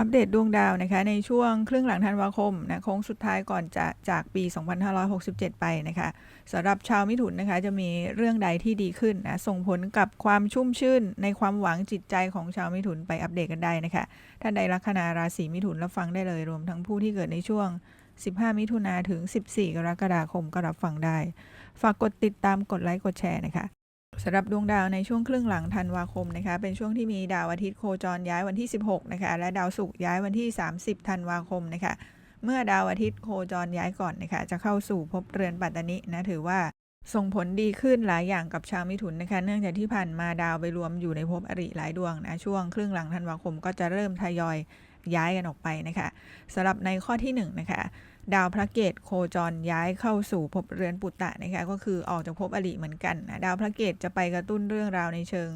อัปเดตดวงดาวนะคะในช่วงครึ่งหลังธันวาคมนะโค้งสุดท้ายก่อนจะจากปี 2567 ไปนะคะสำหรับชาวมิถุนนะคะจะมีเรื่องใดที่ดีขึ้นนะส่งผลกับความชุ่มชื่น ในความหวังจิตใจของชาวมิถุนไปอัปเดตกันได้นะคะท่านใดลัคนาราศีมิถุนรับฟังได้เลยรวมทั้งผู้ที่เกิดในช่วง 15 มิถุนาถึง 14 กรกฎาคมก็รับฟังได้ ฝากกดติดตามกดไลค์กดแชร์นะคะ สำหรับดวงดาวในช่วงครึ่งหลังธันวาคมนะคะ เป็นช่วงที่มีดาวอาทิตย์โคจรย้ายวันที่ 16 นะคะ และดาวศุกร์ย้ายวันที่ 30 ธันวาคมนะคะ เมื่อดาวอาทิตย์โคจรย้ายก่อนนะคะ จะเข้าสู่ภพเรือนปัตตานินะ ถือว่าส่งผลดีขึ้นหลายอย่างกับชาวมิถุนนะคะ เนื่องจากที่ผ่านมาดาวไปรวมอยู่ในภพอริหลายดวงนะ ช่วงครึ่งหลังธันวาคมก็จะเริ่มทยอยย้ายกันออกไปนะคะสำหรับในข้อที่1นงนะคะ ดาวพระเกตโคจรย้ายเข้าสู่ภพเรือนปุตตะนะคะก็คือออกจากภพอริเหมือนกันนะดาวพระเกตจะไปกระตุ้นเรื่องราวในเชิง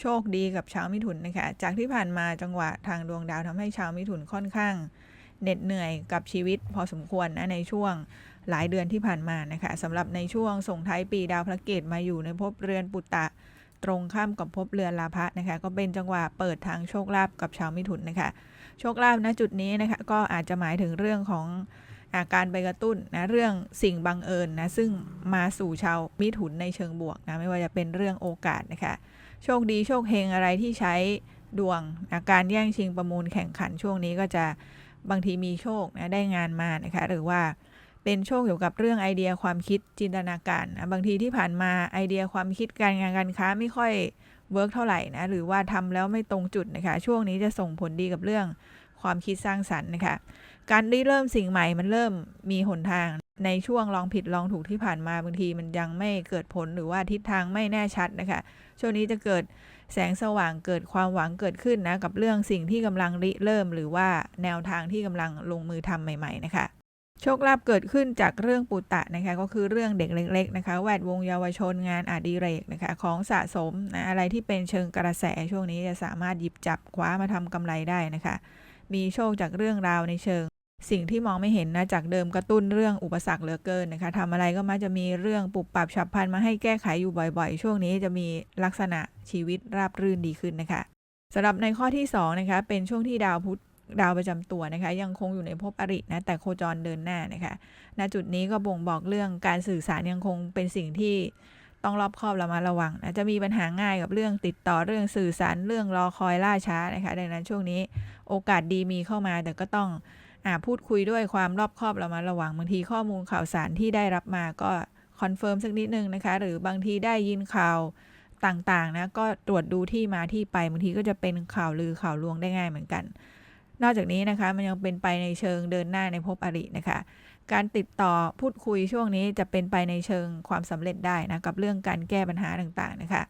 โชคดีกับชาวมิถุนนะคะจากที่ผ่านมาจังหวะทางดวงดาวทำให้ชาวมิถุนค่อนข้างเหน็ดเหนื่อยกับชีวิตพอสมควรนะในช่วงหลายเดือนที่ผ่านมานะคะสำหรับในช่วงส่งท้ายปีดาวพระเกตมาอยู่ในภพเรือนปุตตะตรงข้ามกับภพเรือนลาภะนะคะก็เป็นจังหวะเปิดทางโชคลาภกับชาวมิถุนนะคะโชคลาภณจุดนี้นะคะก็อาจจะหมายถึงเรื่องของ การไปกระตุ้นนะเรื่องสิ่งบังเอิญนะซึ่งมาสู่ชาวมิถุนในเชิงบวกนะไม่ว่าจะเป็นเรื่องโอกาสนะคะโชคดีโชคเฮงอะไรที่ใช้ดวงนะการแย่งชิงประมูลแข่งขันช่วงนี้ก็จะบางทีมีโชคนะได้งานมานะคะหรือว่าเป็นโชคเกี่ยวกับเรื่องไอเดียความคิดจินตนาการนะบางทีที่ผ่านมาไอเดียความคิดการงานการค้าไม่ค่อยเวิร์กเท่าไหร่นะหรือว่าทำแล้วไม่ตรงจุดนะคะช่วงนี้จะส่งผลดีกับเรื่องความคิดสร้างสรรค์นะคะ การได้เริ่มสิ่งใหม่มันเริ่มมีหนทางในช่วงลองผิดลองถูกที่ผ่านมาบางทีมันยังไม่เกิดผลหรือว่าทิศทางไม่แน่ชัดนะคะ ช่วงนี้จะเกิดแสงสว่างเกิดความหวังเกิดขึ้นนะกับเรื่องสิ่งที่กำลังริเริ่ม หรือว่าแนวทางที่กำลังลงมือทำใหม่ ๆ นะคะ โชคลาภเกิดขึ้นจากเรื่องปุตตะนะคะ ก็คือเรื่องเด็กเล็ก ๆ นะคะ แวดวงเยาวชนงานอดิเรกนะคะ ของสะสมนะอะไรที่เป็นเชิงกระแสช่วงนี้จะสามารถหยิบจับคว้ามาทำกำไรได้นะคะ มีโชคจากเรื่องราวในเชิง สิ่งที่มองไม่เห็นนะจากเดิมกระตุ้นเรื่องอุปสรรคเหลือเกินนะคะทำอะไรก็มักจะมีเรื่องปุบปรับฉับพลันมาให้แก้ไขอยู่บ่อยๆ ช่วงนี้จะมีลักษณะชีวิตราบรื่นดีขึ้นนะคะสำหรับในข้อที่2นะคะเป็นช่วงที่ดาวพุธดาวประจำตัวนะคะยังคงอยู่ในภพอรินะแต่โคจรเดินหน้านะคะณจุดนี้ก็บ่งบอกเรื่องการสื่อสารยังคงเป็นสิ่งที่ต้องรอบคอบระมัดระวังนะจะมีปัญหาง่ายกับเรื่องติดต่อเรื่องสื่อสารเรื่องรอคอยล่าช้านะคะดังนั้นช่วงนี้โอกาสดีมีเข้ามาแต่ก็ต้อง พูดคุยด้วยความรอบคอบเระมัดระวังบางทีข้อมูลข่าวสารที่ได้รับมาก็คอนเฟิร์มสักนิดนึงนะคะ หรือบางทีได้ยินข่าวต่างๆนะก็ตรวจดูที่มาที่ไปบางทีก็จะเป็นข่าวลือข่าวลวงได้ง่ายเหมือนกัน นอกจากนี้นะคะมันยังเป็นไปในเชิงเดินหน้าในภพอรินะคะ การติดต่อพูดคุยช่วงนี้จะเป็นไปในเชิงความสำเร็จได้นะกับเรื่องการแก้ปัญหาต่างๆนะคะ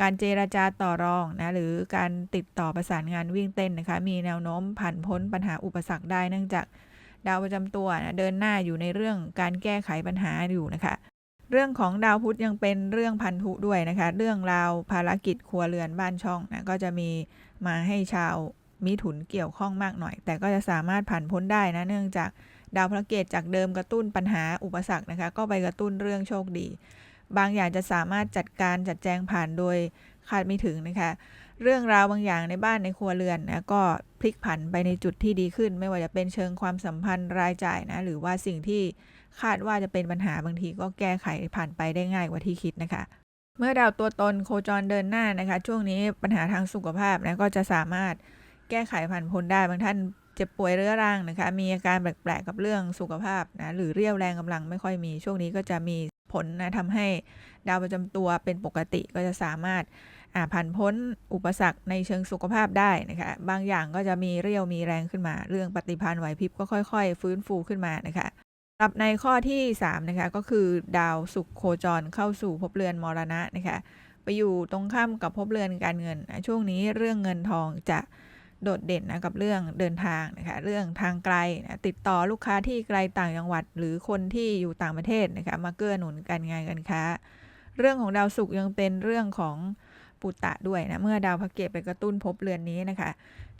การเจราจาต่อรองนะหรือการติดต่อประสานงานวิ่งเต้นนะคะ มีแนวโน้มผ่านพ้นปัญหาอุปสรรคได้เนื่องจากดาวประจำตัวนะเดินหน้าอยู่ในเรื่องการแก้ไขปัญหาอยู่นะคะ เรื่องของดาวพุธยังเป็นเรื่องพันธุด้วยนะคะ เรื่องราวภารกิจครัวเรือนบ้านช่องนะก็จะมีมาให้ชาวมิถุนเกี่ยวข้องมากหน่อย แต่ก็จะสามารถผ่านพ้นได้นะเนื่องจากดาวพระเกตจากเดิมกระตุ้นปัญหาอุปสรรคนะคะ ก็ไปกระตุ้นเรื่องโชคดี บางอย่างจะสามารถจัดการจัดแจงผ่านโดยคาดไม่ถึงนะคะ เรื่องราวบางอย่างในบ้านในครัวเรือนนะก็พลิกผันไปในจุดที่ดีขึ้น ไม่ว่าจะเป็นเชิงความสัมพันธ์รายจ่ายนะหรือว่าสิ่งที่คาดว่าจะเป็นปัญหาบางทีก็แก้ไขผ่านไปได้ง่ายกว่าที่คิดนะคะ เมื่อดาวตัวตนโคจรเดินหน้านะคะ ช่วงนี้ปัญหาทางสุขภาพนะก็จะสามารถแก้ไขผ่านพ้นได้บางท่าน จ็บป่วยเรื้อรังนะคะ มีอาการแปลกๆกับเรื่องสุขภาพนะหรือเรี่ยวแรงกำลังไม่ค่อยมี ช่วงนี้ก็จะมีผลนะทำให้ดาวประจำตัวเป็นปกติก็จะสามารถอ่าผ่านพ้นอุปสรรคในเชิงสุขภาพได้นะคะ บางอย่างก็จะมีเรี่ยวมีแรงขึ้นมา เรื่องปฏิพันธ์ไหวพริบก็ค่อย ๆ ฟื้นฟูขึ้นมานะคะสำหรับในข้อที่3นะคะก็คือดาวสุขโคจรเข้าสู่ภพเรือนมรณะนะคะไปอยู่ตรงข้ามกับภพเรือนการเงิน ช่วงนี้เรื่องเงินทองจะ โดดเด่นนะกับเรื่องเดินทางนะคะเรื่องทางไกลนะติดต่อลูกค้าที่ไกลต่างจังหวัด หรือคนที่อยู่ต่างประเทศนะคะมาเกื้อหนุนการงานการค้า เรื่องของดาวศุกร์ยังเป็นเรื่องของปุตตะด้วยนะเมื่อดาวพระเกตไปกระตุ้นภพเรือนนี้นะคะ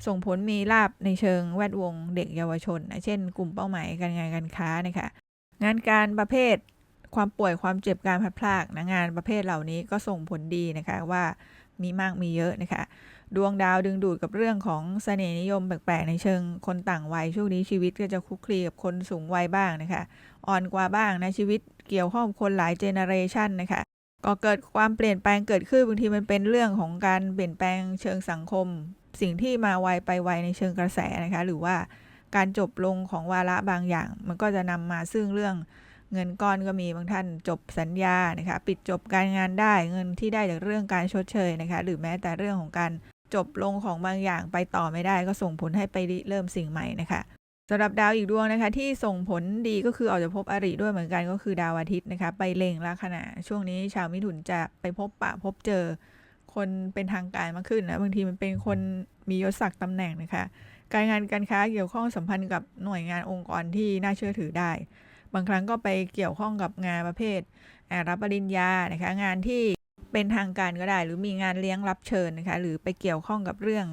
ส่งผลมีลาบในเชิงแวดวงเด็กเยาวชนนะเช่น กลุ่มเป้าหมายการงานการค้านะคะงานการประเภทความป่วยความเจ็บการพลัดพรากนะงานประเภทเหล่านี้ก็ส่งผลดีนะคะว่ามีมากมีเยอะนะคะ ดวงดาวดึงดูดกับเรื่องของเสน่ห์นิยมแปลกๆ ในเชิงคนต่างวัยช่วงนี้ชีวิตก็จะคุกคลีกับคนสูงวัยบ้างนะคะ อ่อนกว่าบ้างนะชีวิตเกี่ยวข้องคนหลายเจเนเรชันนะคะก็เกิดความเปลี่ยนแปลงเกิดขึ้นบางทีมันเป็นเรื่องของการเปลี่ยนแปลงเชิงสังคม สิ่งที่มาไวไปไวในเชิงกระแสนะคะ หรือว่าการจบลงของวาระบางอย่าง มันก็จะนำมาซึ่งเรื่องเงินก้อนก็มีบางท่านจบสัญญานะคะ ปิดจบการงานได้เงินที่ได้จากเรื่องการชดเชยนะคะ หรือแม้แต่เรื่องของการ จบลงของบางอย่างไปต่อไม่ได้ ก็ส่งผลให้ไปริเริ่มสิ่งใหม่นะคะสำหรับดาวอีกดวงนะคะ ที่ส่งผลดีก็คือออกจะพบอริด้วยเหมือนกันก็คือดาวอาทิตย์นะคะ ไปเล็งลัคนาช่วงนี้ชาวมิถุนจะไปพบปะพบเจอ คนเป็นทางการมากขึ้นนะบางทีมันเป็นคนมียศศักดิ์ตำแหน่งนะคะ การงานการค้าเกี่ยวข้องสัมพันธ์กับหน่วยงานองค์กรที่น่าเชื่อถือได้ บางครั้งก็ไปเกี่ยวข้องกับงานประเภทอารับปริญญานะคะ งานที่ เป็นทางการก็ได้ หรือมีงานเลี้ยงรับเชิญนะคะหรือไปเกี่ยวข้องกับเรื่อง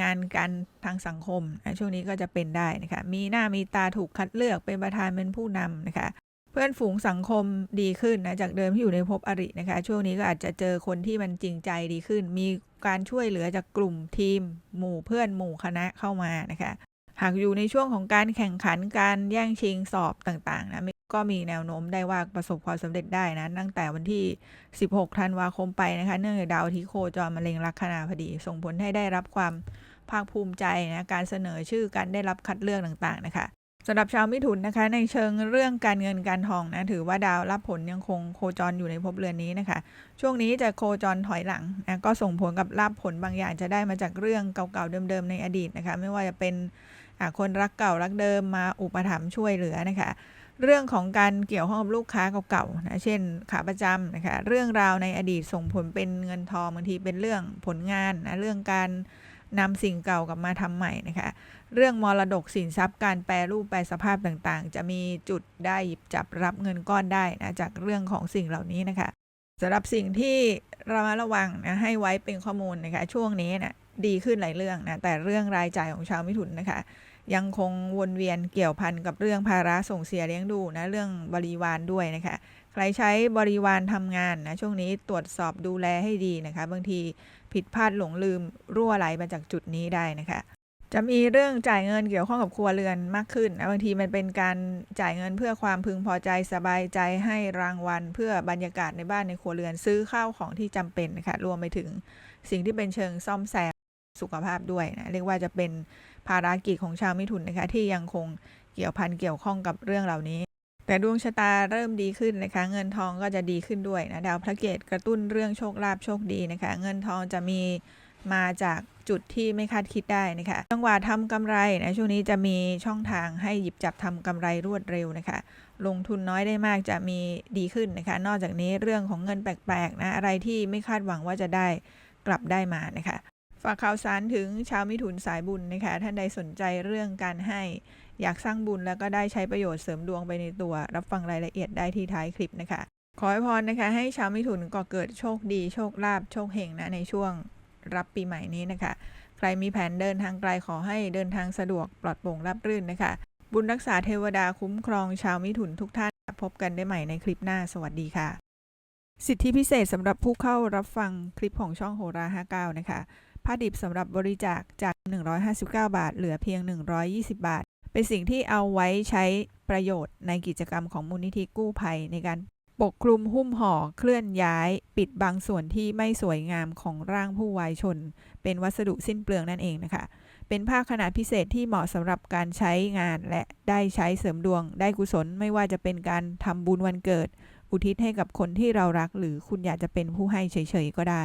งานการทางสังคมนะช่วงนี้ก็จะเป็นได้นะคะมีหน้ามีตาถูกคัดเลือกเป็นประธานเป็นผู้นำนะคะเพื่อนฝูงสังคมดีขึ้นนะจากเดิมที่อยู่ในภพอรินะคะ ช่วงนี้ก็อาจจะเจอคนที่มันจริงใจดีขึ้น มีการช่วยเหลือจากกลุ่มทีม หมู่เพื่อนหมู่คณะเข้ามานะคะ หากอยู่ในช่วงของการแข่งขันการแย่งชิงสอบต่างๆนะ ก็มีแนวโน้มได้ว่าประสบความสำเร็จได้นะ ตั้งแต่วันที่ 16 ธันวาคมไปนะคะ เนื่องจากดาวอาที่โคจรมะเร็งลัคนาพอดี ส่งผลให้ได้รับความภาคภูมิใจนะการเสนอชื่อการได้รับคัดเลือกต่างๆนะคะสำหรับชาวมิถุนนะคะ ในเชิงเรื่องการเงินการทองนะถือว่าดาวรับผลยังคงโคจรอยู่ในภพเรือนนี้นะคะ ช่วงนี้จะโคจรถอยหลังนะก็ส่งผลกับรับผลบางอย่างจะได้มาจากเรื่องเก่าๆเดิมๆในอดีตนะคะ ไม่ว่าจะเป็นคนรักเก่ารักเดิมมาอุปถัมภ์ช่วยเหลือนะคะ เรื่องของการเกี่ยวข้องกับลูกค้าเก่าๆนะเช่นขาประจำนะคะเรื่องราวในอดีตส่งผลเป็นเงินทองบางทีเป็นเรื่องผลงานนะเรื่องการนำสิ่งเก่ากลับมาทำใหม่นะคะเรื่องมรดกสินทรัพย์การแปรรูปแปรสภาพต่างๆ จะมีจุดได้หยิบจับรับเงินก้อนได้นะจากเรื่องของสิ่งเหล่านี้นะคะสำหรับสิ่งที่ระมัดระวังนะให้ไว้เป็นข้อมูลนะคะช่วงนี้นะดีขึ้นหลายเรื่องนะแต่เรื่องรายจ่ายของชาวมิถุนนะคะ ยังคงวนเวียนเกี่ยวพันกับเรื่องภาระส่งเสียเลี้ยงดูนะเรื่องบริวารด้วยนะคะ ใครใช้บริวารทำงานนะช่วงนี้ตรวจสอบดูแลให้ดีนะคะ บางทีผิดพลาดหลงลืมรั่วไหลมาจากจุดนี้ได้นะคะจะมีเรื่องจ่ายเงินเกี่ยวข้องกับครัวเรือนมากขึ้นนะบางทีมันเป็นการจ่ายเงินเพื่อความพึงพอใจสบายใจให้รางวัล เพื่อบรรยากาศในบ้านในครัวเรือนซื้อข้าวของที่จำเป็นนะคะรวมไปถึงสิ่งที่เป็นเชิงซ่อมแซมสุขภาพด้วยนะเรียกว่าจะเป็น ภารกิจของชาวมิถุนนะคะที่ยังคงเกี่ยวพันเกี่ยวข้องกับเรื่องเหล่านี้ แต่ดวงชะตาเริ่มดีขึ้นนะคะ เงินทองก็จะดีขึ้นด้วยนะดาวพระเกตกระตุ้นเรื่องโชคลาภโชคดีนะคะ เงินทองจะมีมาจากจุดที่ไม่คาดคิดได้นะคะจังหวะทำกำไรนะช่วงนี้จะมีช่องทางให้หยิบจับทำกำไรรวดเร็วนะคะ ลงทุนน้อยได้มากจะมีดีขึ้นนะคะ นอกจากนี้เรื่องของเงินแปลกๆนะอะไรที่ไม่คาดหวังว่าจะได้กลับได้มานะคะ ฝากข่าวสารถึงชาวมิถุนสายบุญนะคะ ท่านใดสนใจเรื่องการให้อยากสร้างบุญแล้วก็ได้ใช้ประโยชน์เสริมดวงไปในตัว รับฟังรายละเอียดได้ที่ท้ายคลิปนะคะ ขอให้พรนะคะ ให้ชาวมิถุนก็เกิดโชคดี โชคลาภโชคเฮงนะในช่วงรับปีใหม่นี้นะคะ ใครมีแผนเดินทางไกลขอให้เดินทางสะดวกปลอดโปร่งรับรื่นนะคะ บุญรักษาเทวดาคุ้มครองชาวมิถุนทุกท่าน พบกันได้ใหม่ในคลิปหน้าสวัสดีค่ะ สิทธิพิเศษสำหรับผู้เข้ารับฟังคลิปของช่องโหรา59นะคะ ผ้าดิบสำหรับบริจาคจาก 159 บาท เหลือเพียง 120 บาท เป็นสิ่งที่เอาไว้ใช้ประโยชน์ในกิจกรรมของมูลนิธิกู้ภัยในการปกคลุมหุ้มห่อเคลื่อนย้าย ปิดบางส่วนที่ไม่สวยงามของร่างผู้วายชน เป็นวัสดุสิ้นเปลืองนั่นเองนะคะ เป็นผ้าขนาดพิเศษที่เหมาะสำหรับการใช้งานและได้ใช้เสริมดวง ได้กุศลไม่ว่าจะเป็นการทำบุญวันเกิด อุทิศให้กับคนที่เรารัก หรือคุณอยากจะเป็นผู้ให้เฉยๆก็ได้